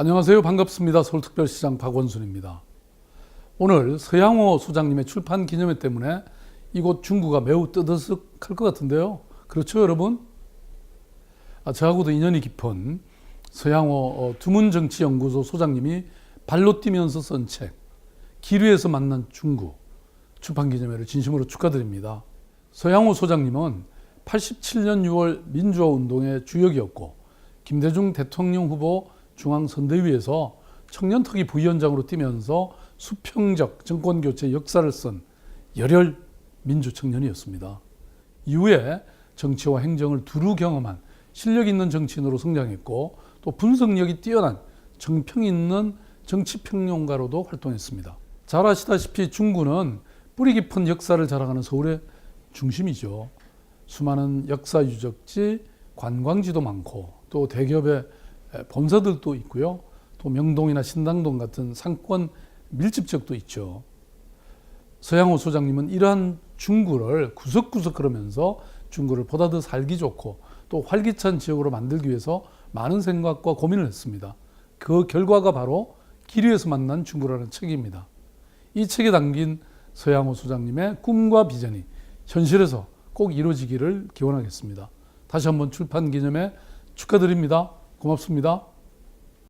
안녕하세요. 반갑습니다. 서울특별시장 박원순입니다. 오늘 서양호 소장님의 출판 기념회 때문에 이곳 중구가 매우 뜨드득할 것 같은데요. 그렇죠, 여러분? 아, 저하고도 인연이 깊은 서양호 어, 두문정치연구소 소장님이 발로 뛰면서 쓴 책, 기류에서 만난 중구 출판 기념회를 진심으로 축하드립니다. 서양호 소장님은 87년 6월 민주화 운동의 주역이었고 김대중 대통령 후보 중앙선대위에서 청년특위 부위원장으로 뛰면서 수평적 정권교체 역사를 쓴 열혈 민주청년이었습니다. 이후에 정치와 행정을 두루 경험한 실력 있는 정치인으로 성장했고 또 분석력이 뛰어난 정평 있는 정치평론가로도 활동했습니다. 잘 아시다시피 중구는 뿌리 깊은 역사를 자랑하는 서울의 중심이죠. 수많은 역사 유적지, 관광지도 많고 또 대기업의 본사들도 있고요. 또 명동이나 신당동 같은 상권 밀집 지역도 있죠. 서양호 소장님은 이러한 중구를 구석구석 걸으면서 중구를 보다 더 살기 좋고 또 활기찬 지역으로 만들기 위해서 많은 생각과 고민을 했습니다. 그 결과가 바로 기류에서 만난 중구라는 책입니다. 이 책에 담긴 서양호 소장님의 꿈과 비전이 현실에서 꼭 이루어지기를 기원하겠습니다. 다시 한번 출판 기념에 축하드립니다. 고맙습니다.